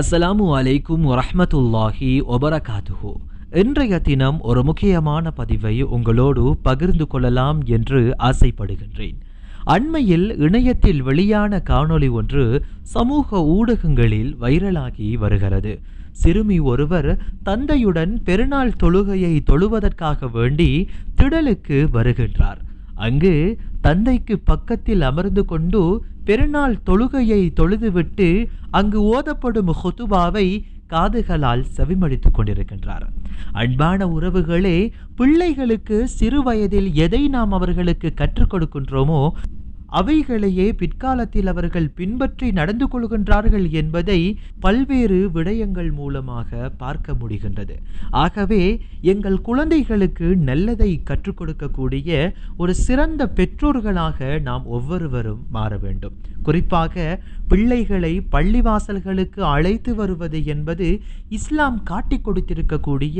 அஸ்ஸலாமு அலைக்கும் வரஹ்மத்துல்லாஹி வபரகாத்துஹு. இன்றைய தினம் ஒரு முக்கியமான பதிவை உங்களோடு பகிர்ந்து கொள்ளலாம் என்று ஆசைப்படுகின்றேன். அண்மையில் இணையத்தில் வெளியான காணொளி ஒன்று சமூக ஊடகங்களில் வைரலாகி வருகிறது. சிறுமி ஒருவர் தந்தையுடன் பெருநாள் தொழுகையை தொழுவதற்காக வேண்டி திடலுக்கு வருகின்றார். அங்கு தந்தைக்கு பக்கத்தில் அமர்ந்து கொண்டு பெருநாள் தொழுகையை தொழுதுவிட்டு அங்கு ஓதப்படும் ஹொதுபாவை காதுகளால் செவிமடித்துக் கொண்டிருக்கின்றார். அன்பான உறவுகளே பிள்ளைகளுக்கு சிறு வயதில் எதை நாம் அவர்களுக்கு கற்றுக் கொடுக்கின்றோமோ அவைகளையே பிற்காலத்தில் அவர்கள் பின்பற்றி நடந்து கொள்கின்றார்கள் என்பதை பல்வேறு விடயங்கள் மூலமாக பார்க்க முடிகின்றது. ஆகவே எங்கள் குழந்தைகளுக்கு நல்லதை கற்றுக் கொடுக்கக்கூடிய ஒரு சிறந்த பெற்றோர்களாக நாம் ஒவ்வொருவரும் மாற வேண்டும். குறிப்பாக பிள்ளைகளை பள்ளிவாசல்களுக்கு அழைத்து வருவது என்பது இஸ்லாம் காட்டிக் கொடுத்திருக்கக்கூடிய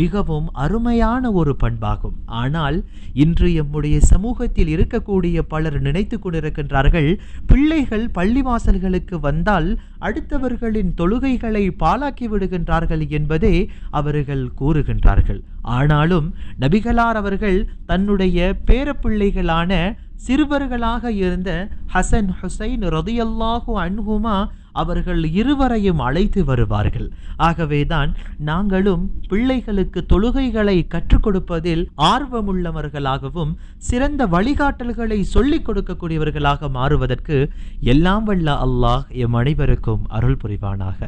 மிகவும் அருமையான ஒரு பண்பாகும். ஆனால் இன்று எம்முடைய சமூகத்தில் இருக்கக்கூடிய பலர் நினைத்து கொண்டிருக்கின்றார்கள். பிள்ளைகள் பள்ளிவாசல்களுக்கு வந்தால் அடுத்தவர்களின் தொழுகைகளை பாலாக்கி விடுகின்றார்கள் என்பதே அவர்கள் கூறுகின்றார்கள். ஆனாலும் நபிகளார் அவர்கள் தன்னுடைய பேரப்பிள்ளைகளான சிறுவர்களாக இருந்த ஹசன் ஹுசைன் ரதியல்லாஹு அன்ஹுமா அவர்கள் இருவரையும் அழைத்து வருவார்கள். ஆகவேதான் நாங்களும் பிள்ளைகளுக்கு தொழுகைகளை கற்றுக் கொடுப்பதில் ஆர்வமுள்ளவர்களாகவும் சிறந்த வழிகாட்டல்களை சொல்லிக் கொடுக்கக்கூடியவர்களாக மாறுவதற்கு எல்லாம் வல்ல அல்லாஹ் எம் அனைவருக்கும் அருள் புரிவானாக.